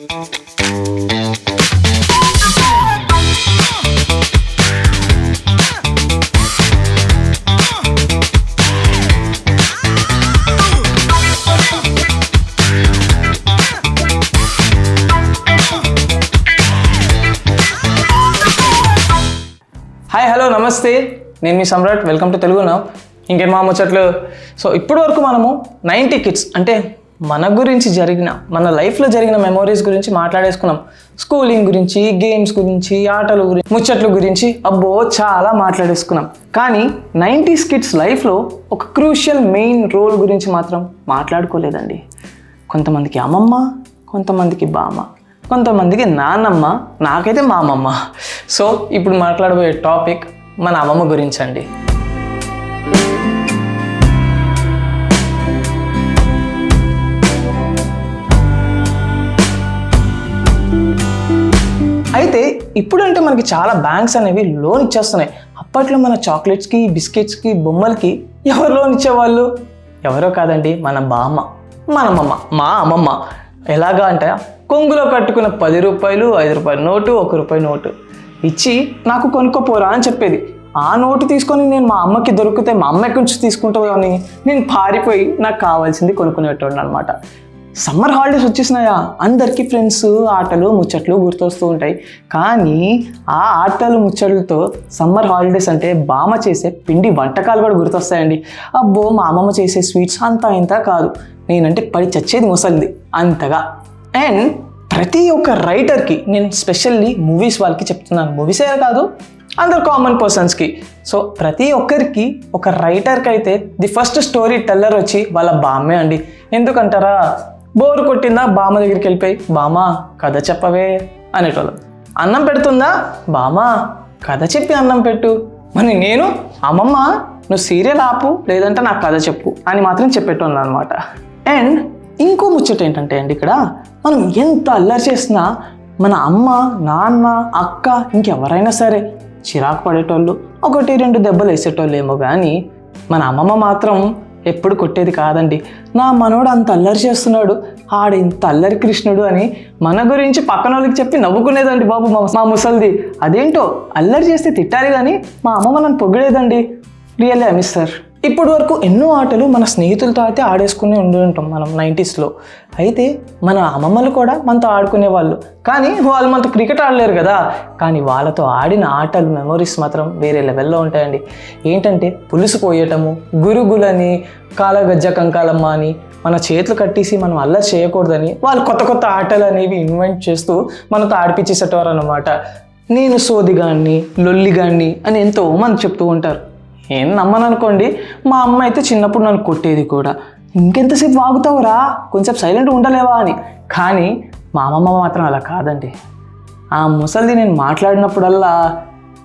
Hi hello నమస్తే. నేను మీ సమ్రాట్. వెల్కమ్ టు తెలుగు నా ఇంకేం మా ముచ్చట్లు? సో ఇప్పటి వరకు మనము నైంటీ కిడ్స్ అంటే మన గురించి జరిగిన మన లైఫ్లో జరిగిన మెమోరీస్ గురించి మాట్లాడేసుకున్నాం. స్కూలింగ్ గురించి గేమ్స్ గురించి ఆటల గురించి ముచ్చట్ల గురించి అబ్బో చాలా మాట్లాడేసుకున్నాం. కానీ నైంటీస్ కిడ్స్ లైఫ్లో ఒక క్రూషియల్ మెయిన్ రోల్ గురించి మాత్రం మాట్లాడుకోలేదండి. కొంతమందికి అమ్మమ్మ కొంతమందికి బామ్మ కొంతమందికి నాన్నమ్మ నాకైతే మా అమ్మమ్మ సో ఇప్పుడు మాట్లాడబోయే టాపిక్ మన అమ్మమ్మ గురించి అండి ఇప్పుడంటే మనకి చాలా బ్యాంక్స్ అనేవి లోన్ ఇచ్చేస్తున్నాయి. అప్పట్లో మన చాక్లెట్స్కి బిస్కెట్స్కి బొమ్మలకి ఎవరు లోన్ ఇచ్చేవాళ్ళు? ఎవరో కాదండి మన బామ్మ. మన మా అమ్మమ్మ. ఎలాగా అంటే కొంగులో కట్టుకున్న పది రూపాయలు ఐదు రూపాయల నోటు ఒక రూపాయి నోటు. ఇచ్చి నాకు కొనుక్కోపోరా అని చెప్పేది. ఆ నోటు తీసుకొని నేను మా అమ్మకి దొరికితే మా అమ్మ ఎక్కడి నుంచి తీసుకుంటావు అని నేను పారిపోయి నాకు కావాల్సింది కొనుక్కునేటోడిని అనమాట సమ్మర్ హాలిడేస్ వచ్చేసినాయా? అందరికీ ఫ్రెండ్స్ ఆటలు ముచ్చట్లు గుర్తొస్తూ ఉంటాయి. కానీ ఆ ఆటలు ముచ్చట్లతో సమ్మర్ హాలిడేస్ అంటే బామ్మ చేసే పిండి వంటకాలు కూడా గుర్తొస్తాయండి. అబ్బో మా అమ్మమ్మ చేసే స్వీట్స్ అంత ఇంత కాదు. నేనంటే పడి చచ్చేది ముసలిది అంతగా. అండ్ ప్రతి ఒక్క రైటర్కి నేను స్పెషల్లీ మూవీస్ వాళ్ళకి చెప్తున్నాను. మూవీసే కాదు అందరు కామన్ పర్సన్స్కి. సో ప్రతి ఒక్కరికి ఒక రైటర్కి అయితే ది ఫస్ట్ స్టోరీ టెల్లర్ వచ్చి వాళ్ళ బామ్మే అండి. ఎందుకంటారా? బోరు కొట్టిందా? బామ్మ దగ్గరికి వెళ్ళిపోయి బామ్మ కథ చెప్పవే అనేటోళ్ళం. అన్నం పెడుతుందా? బామ్మ కథ చెప్పి అన్నం పెట్టు. మరి నేను అమ్మమ్మ నువ్వు సీరియల్ ఆపు లేదంటే నాకు కథ చెప్పు అని మాత్రం చెప్పేటోళ్ళు అనమాట అండ్ ఇంకో ముచ్చట ఏంటంటే అండి ఇక్కడ మనం ఎంత అల్లరి చేసినా మన అమ్మ నాన్న అక్క ఇంకెవరైనా సరే చిరాకు పడేటోళ్ళు ఒకటి రెండు దెబ్బలు వేసేటోళ్ళు ఏమో కానీ మన అమ్మమ్మ మాత్రం ఎప్పుడు కొట్టేది కాదండి. నా మనోడు అంత అల్లరి చేస్తున్నాడు. ఆడు ఇంత అల్లరి కృష్ణుడు అని మన గురించి పక్కన వాళ్ళకి చెప్పి నవ్వుకునేదండి బాబు మా ముసల్ది. అదేంటో అల్లరి చేస్తే తిట్టాలి కానీ మా అమ్మ నన్ను పొగిడేదండి. రియల్లీ ఐ మిస్ సార్ ఇప్పటి వరకు ఎన్నో ఆటలు మన స్నేహితులతో అయితే ఆడేసుకుని ఉండి ఉంటాం మనం నైంటీస్లో. అయితే మన అమ్మమ్మలు కూడా మనతో ఆడుకునేవాళ్ళు. కానీ వాళ్ళు మనతో క్రికెట్ ఆడలేరు కదా. కానీ వాళ్ళతో ఆడిన ఆటలు మెమొరీస్ మాత్రం వేరే లెవెల్లో ఉంటాయండి. ఏంటంటే పులుసు పోయటము గురుగులని కాలగజ్జ కంకాలమ్మ అని మన చేతులు కట్టేసి మనం అల్లరి చేయకూడదని వాళ్ళు కొత్త కొత్త ఆటలు అనేవి ఇన్వెంట్ చేస్తూ మనతో ఆడిపించేసేటవారు అనమాట నేను సోదిగాన్ని లొల్లిగాన్ని అని ఎంతో మంది చెప్తూ ఉంటారు. ఏం నమ్మను అనుకోండి మా అమ్మ అయితే చిన్నప్పుడు నన్ను కొట్టేది కూడా. ఇంకెంతసేపు వాగుతావురా? కొంచెం సైలెంట్ ఉండలేవా అని. కానీ మా అమ్మమ్మ మాత్రం అలా కాదండి. ఆ ముసలిది నేను మాట్లాడినప్పుడల్లా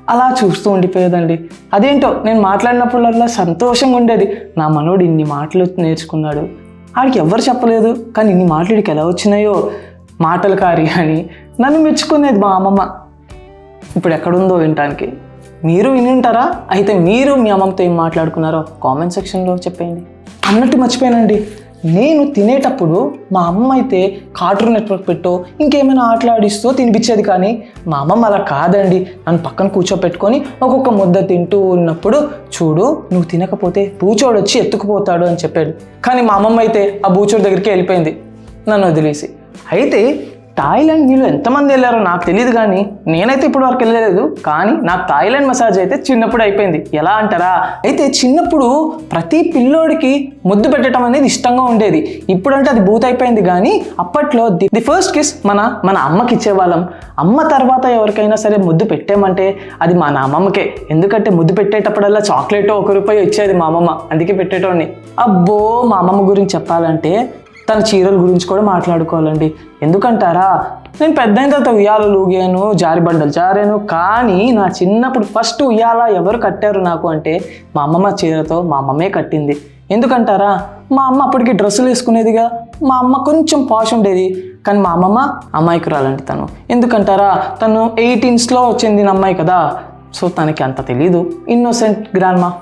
అలా చూస్తూ ఉండిపోయేదండి. అదేంటో నేను మాట్లాడినప్పుడల్లా సంతోషంగా ఉండేది. నా మనోడు ఇన్ని మాటలు నేర్చుకున్నాడు. ఆడికి ఎవ్వరు చెప్పలేదు. కానీ ఇన్ని మాటలకి ఎలా వచ్చినాయో? మాటలు కారి అని నన్ను మెచ్చుకునేది మా అమ్మమ్మ. ఇప్పుడు ఎక్కడుందో వినటానికి. మీరు వినుంటారా? అయితే మీరు మీ అమ్మమ్మతో ఏం మాట్లాడుకున్నారో కామెంట్ సెక్షన్లో చెప్పేయండి. అన్నట్టు మర్చిపోయానండి. నేను తినేటప్పుడు మా అమ్మ అయితే కార్టూన్ నెట్వర్క్ పెట్టో ఇంకేమైనా ఆటలాడిస్తూ తినిపించేది కానీ మా అమ్మమ్మ అలా కాదండి. నన్ను పక్కన కూర్చోపెట్టుకొని ఒక్కొక్క ముద్ద తింటూ ఉన్నప్పుడు చూడు నువ్వు తినకపోతే బూచోడు వచ్చి ఎత్తుకుపోతాడు అని చెప్పాడు. కానీ మా అమ్మమ్మ అయితే ఆ బూచోడు దగ్గరికి వెళ్ళిపోయింది. నన్ను వదిలేసి. అయితే థాయిలాండ్ మీరు ఎంతమంది వెళ్ళారో నాకు తెలియదు కానీ నేనైతే ఇప్పుడు వరకు వెళ్ళలేదు. కానీ నాకు థాయిలాండ్ మసాజ్ అయితే చిన్నప్పుడు అయిపోయింది. ఎలా అంటారా? అయితే చిన్నప్పుడు ప్రతి పిల్లోడికి ముద్దు పెట్టడం అనేది ఇష్టంగా ఉండేది. ఇప్పుడంటే అది బూత్ అయిపోయింది కానీ అప్పట్లో ది ది ఫస్ట్ కిస్ మన మన అమ్మకి ఇచ్చేవాళ్ళం. అమ్మ తర్వాత ఎవరికైనా సరే ముద్దు పెట్టామంటే అది మా నా అమ్మమ్మకే ఎందుకంటే ముద్దు పెట్టేటప్పుడల్లా చాక్లెట్ ఒక రూపాయి ఇచ్చేది మా అమ్మమ్మ. అందుకే పెట్టేటోడిని. అబ్బో మా అమ్మమ్మ గురించి చెప్పాలంటే తన చీరల గురించి కూడా మాట్లాడుకోవాలండి. ఎందుకంటారా? నేను పెద్ద అయిన తర్వాత ఉయ్యాలలు ఊగాను జారిబండలు జారాను కానీ నా చిన్నప్పుడు ఫస్ట్ ఉయ్యాల ఎవరు కట్టారు నాకు అంటే మా అమ్మమ్మ చీరతో మా అమ్మమ్మే కట్టింది. ఎందుకంటారా? మా అమ్మ అప్పటికి డ్రెస్సులు వేసుకునేదిగా మా అమ్మ కొంచెం పాష్ ఉండేది కానీ మా అమ్మమ్మ అమాయకురాలండి తను. ఎందుకంటారా? తను ఎయిటీన్స్లో చెందిన అమ్మాయి కదా. సో తనకి అంత తెలీదు. ఇన్నోసెంట్ గ్రాండ్మా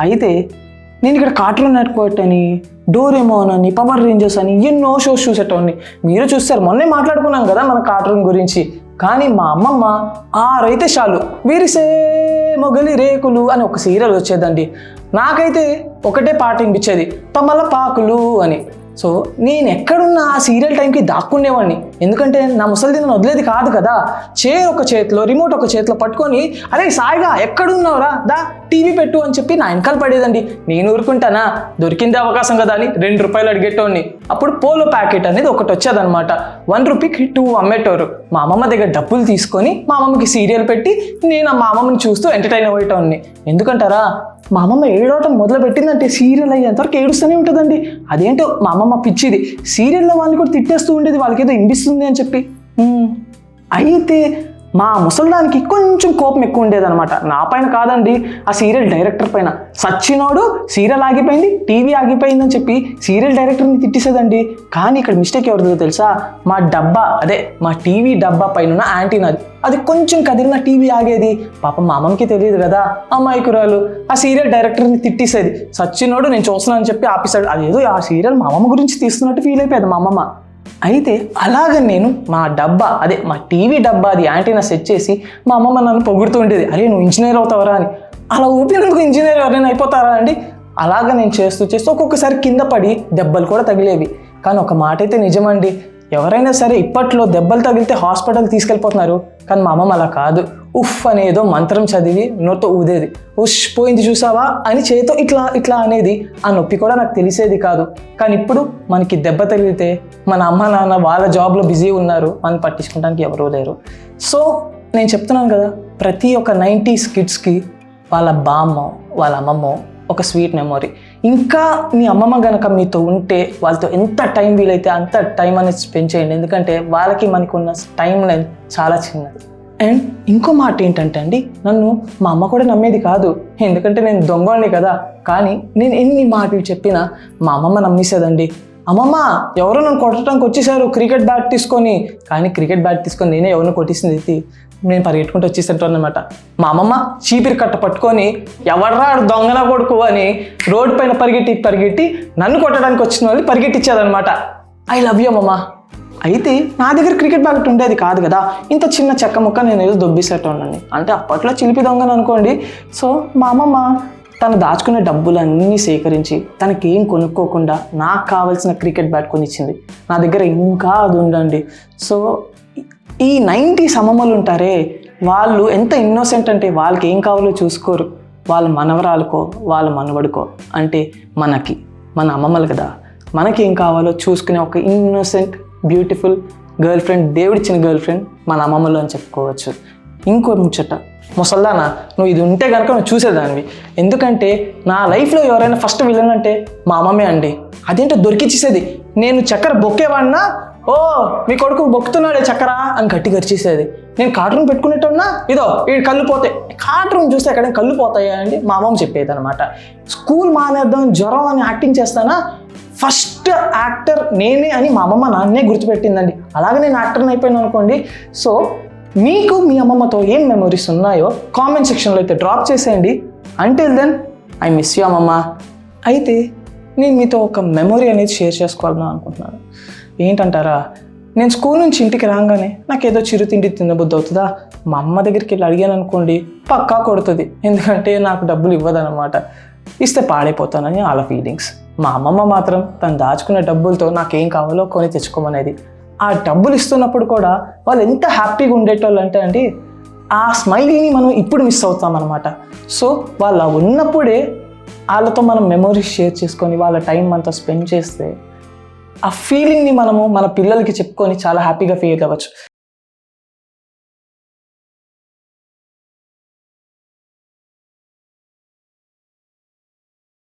అయితే నేను ఇక్కడ కార్టూన్ నెట్వర్క్ అని డోరేమోన్ అని పవర్ రేంజర్స్ అని ఎన్నో షోస్ చూసేటోని మీరు చూస్తారు మొన్నే మాట్లాడుకున్నాం కదా మన కార్టూన్ గురించి. కానీ మా అమ్మమ్మ ఆరైతే చాలు. వీరిసే మొగలి రేకులు అని ఒక సీరియల్ వచ్చేదండి. నాకైతే ఒకటే పాట వినిపించేది తమలపాకులు అని. సో నేను ఎక్కడున్నా ఆ సీరియల్ టైంకి దాక్కునేవాడిని. ఎందుకంటే నా ముసలిది నన్ను వదిలేది కాదు కదా. చైర్ ఒక చేతిలో రిమోట్ ఒక చేతిలో పట్టుకొని అరే సాయిగా ఎక్కడున్నావురా? దా టీవీ పెట్టు అని చెప్పి నా వెనకాల పడేదండి. నేను ఊరుకుంటానా? దొరికిందే అవకాశం కదా అని రెండు రూపాయలు అడిగేటోడిని. అప్పుడు పోలో ప్యాకెట్ అనేది ఒకటి వచ్చేదనమాట వన్ రూపీకి టూ అమ్మేటోరు. మా అమ్మమ్మ దగ్గర డబ్బులు తీసుకొని మా అమ్మమ్మకి సీరియల్ పెట్టి నేను మా అమ్మమ్మని చూస్తూ ఎంటర్టైన్ అయ్యేటోడిని. ఎందుకంటారా? మా అమ్మమ్మ ఏడవటం మొదలు పెట్టిందంటే సీరియల్ అయ్యేంతవరకు ఏడుస్తూనే ఉంటుందండి. అదేంటో మా అమ్మమ్మ పిచ్చిది. సీరియల్లో వాళ్ళని కూడా తిట్టేస్తూ ఉండేది వాళ్ళకి ఏదో ఇంపిస్తుంది అని చెప్పి. అయితే మా ముసల్దానికి కొంచెం కోపం ఎక్కువ ఉండేదన్నమాట. నా పైన కాదండి ఆ సీరియల్ డైరెక్టర్ పైన. సచ్చినోడు సీరియల్ ఆగిపోయింది టీవీ ఆగిపోయిందని చెప్పి సీరియల్ డైరెక్టర్ని తిట్టేసేదండి. కానీ ఇక్కడ మిస్టేక్ ఎవరిదో తెలుసా? మా డబ్బా అదే మా టీవీ డబ్బా పైన ఉన్న యాంటీనాది అది కొంచెం కదిలిన టీవీ ఆగేది. పాపం మా అమ్మకి తెలియదు కదా అమ్మాయికురాలు ఆ సీరియల్ డైరెక్టర్ని తిట్టేసేది. సచ్చినోడు నేను చూస్తున్నాను అని చెప్పి ఆపేశాడు. అదేదో ఆ సీరియల్ మా అమ్మమ్మ గురించి తీస్తున్నట్టు ఫీల్ అయిపోయేది మా అమ్మమ్మ. అయితే అలాగ నేను మా డబ్బా అదే మా టీవీ డబ్బా అది యాంటీనా సెట్ చేసి మా అమ్మమ్మ నన్ను పొగుడుతూ ఉండేది. అరే నువ్వు ఇంజనీర్ అవుతావరా అని. అలా ఊపినందుకు ఇంజనీర్ ఎవరైనా అయిపోతారా అండి? అలాగ నేను చేస్తూ చేస్తూ ఒక్కొక్కసారి కింద పడి దెబ్బలు కూడా తగిలేవి. కానీ ఒక మాట అయితే నిజమండి. ఎవరైనా సరే ఇప్పట్లో దెబ్బలు తగిలితే హాస్పిటల్ తీసుకెళ్ళిపోతున్నారు. కానీ మా అమ్మమ్మ అలా కాదు. ఉఫ్ అనేదో మంత్రం చదివి నోతో ఊదేది. ఉష్ పోయింది చూసావా? అని చేతో ఇట్లా ఇట్లా అనేది ఆ నొప్పి కూడా నాకు తెలిసేది కాదు. కానీ ఇప్పుడు మనకి దెబ్బ తగిలితే మన అమ్మ నాన్న వాళ్ళ జాబ్లో బిజీ ఉన్నారు మనం పట్టించుకోవడానికి ఎవరూ లేరు. సో నేను చెప్తున్నాను కదా ప్రతి ఒక్క నైంటీస్ కిడ్స్కి వాళ్ళ బామ్మ వాళ్ళ అమ్మమ్మ ఒక స్వీట్ మెమొరీ. ఇంకా మీ అమ్మమ్మ గనక మీతో ఉంటే వాళ్ళతో ఎంత టైం వీలైతే అంత టైం అనేది స్పెండ్ చేయండి. ఎందుకంటే వాళ్ళకి మనకున్న టైం లైన్ చాలా చిన్నది. అండ్ ఇంకో మాట ఏంటంటే అండి నన్ను మా అమ్మ కూడా నమ్మేది కాదు. ఎందుకంటే నేను దొంగవాడిని కదా. కానీ నేను ఎన్ని మాటలు చెప్పినా మా అమ్మమ్మ నమ్మేసేదండి. అమ్మమ్మ ఎవరో నన్ను కొట్టడానికి వచ్చేసారు క్రికెట్ బ్యాట్ తీసుకొని. కానీ క్రికెట్ బ్యాట్ తీసుకొని నేనే ఎవరిని కొట్టేసింది నేను పరిగెట్టుకుంటూ వచ్చేసేటాను అనమాట మా అమ్మమ్మ చీపిరి కట్ట పట్టుకొని ఎవర్రా ఆడు దొంగన కొడుకు అని రోడ్డు పైన పరిగెట్టి పరిగెట్టి నన్ను కొట్టడానికి వచ్చిన వాళ్ళు పరిగెట్టించారనమాట ఐ లవ్ యూ అమ్మమ్మ. అయితే నా దగ్గర క్రికెట్ బ్యాట్ ఉండేది కాదు కదా. ఇంత చిన్న చెక్క ముక్క నేను ఏదో దొబ్బేసేటోనండి అంటే అప్పట్లో చిలిపి దొంగను అనుకోండి. సో మా అమ్మమ్మ తను దాచుకునే డబ్బులన్నీ సేకరించి తనకేం కొనుక్కోకుండా నాకు కావాల్సిన క్రికెట్ బ్యాట్ కొనిచ్చింది. నా దగ్గర ఇంకా అది ఉండండి సో ఈ నైంటీ సమమ్మలు ఉంటారే వాళ్ళు ఎంత ఇన్నోసెంట్ అంటే వాళ్ళకి ఏం కావాలో చూసుకోరు. వాళ్ళ మనవరాలకో వాళ్ళ మనవడికో అంటే మనకి మన అమ్మమ్మలు కదా. మనకి ఏం కావాలో చూసుకునే ఒక ఇన్నోసెంట్ బ్యూటిఫుల్ గర్ల్ ఫ్రెండ్ దేవుడిచ్చిన గర్ల్ ఫ్రెండ్ మన అమ్మమ్మలు అని చెప్పుకోవచ్చు. ఇంకో ముచ్చట. ముసల్దానా నువ్వు ఇది ఉంటే కనుక నువ్వు చూసేదానివి. ఎందుకంటే నా లైఫ్లో ఎవరైనా ఫస్ట్ విలన్ అంటే మా అమ్మమ్మే అండి. అదేంటో దొరికిచ్చేసేది. నేను చక్కెర బొక్కేవాడినా ఓ మీ కొడుకు బొక్కుతున్నాడే చక్కెర అని గట్టి గరిచేసేది నేను కార్టూన్ పెట్టుకునేట్టున్నా ఇదో ఈ కళ్ళు పోతాయి. కార్టూన్ చూస్తే ఎక్కడైనా కళ్ళు పోతాయా అండి? మా అమ్మమ్మ చెప్పేది అనమాట స్కూల్ మానేద్దాం జ్వరం అని యాక్టింగ్ చేస్తానా? ఫస్ట్ యాక్టర్ నేనే అని మా అమ్మమ్మ నాన్నే గుర్తుపెట్టిందండి. అలాగే నేను యాక్టర్ని అయిపోయాను అనుకోండి. సో మీకు మీ అమ్మమ్మతో ఏం మెమొరీస్ ఉన్నాయో కామెంట్ సెక్షన్లో అయితే డ్రాప్ చేసేయండి. Until then I miss you అమ్మమ్మ. అయితే నేను మీతో ఒక మెమొరీ అనేది షేర్ చేసుకోవాలని అనుకుంటున్నాను. ఏంటంటారా? నేను స్కూల్ నుంచి ఇంటికి రాగానే నాకు ఏదో చిరుతిండి తినబుద్ధి అవుతుందా మా అమ్మ దగ్గరికి వెళ్ళి అడిగాను అనుకోండి పక్కా కొడుతుంది. ఎందుకంటే నాకు డబ్బులు ఇవ్వదన్నమాట. ఇస్తే పాడైపోతానని వాళ్ళ ఫీలింగ్స్ మా అమ్మమ్మ మాత్రం తను దాచుకున్న డబ్బులతో నాకేం కావాలో కొని తెచ్చుకోమనేది. ఆ డబ్బులు ఇస్తున్నప్పుడు కూడా వాళ్ళు ఎంత హ్యాపీగా ఉండేటోళ్ళు అంటే అండి ఆ స్మైలీని మనం ఇప్పుడు మిస్ అవుతాం అనమాట సో వాళ్ళ ఉన్నప్పుడే వాళ్ళతో మనం మెమొరీస్ షేర్ చేసుకొని వాళ్ళ టైం అంతా స్పెండ్ చేస్తే ఆ ఫీలింగ్ని మనము మన పిల్లలకి చెప్పుకొని చాలా హ్యాపీగా ఫీల్ అవ్వచ్చు.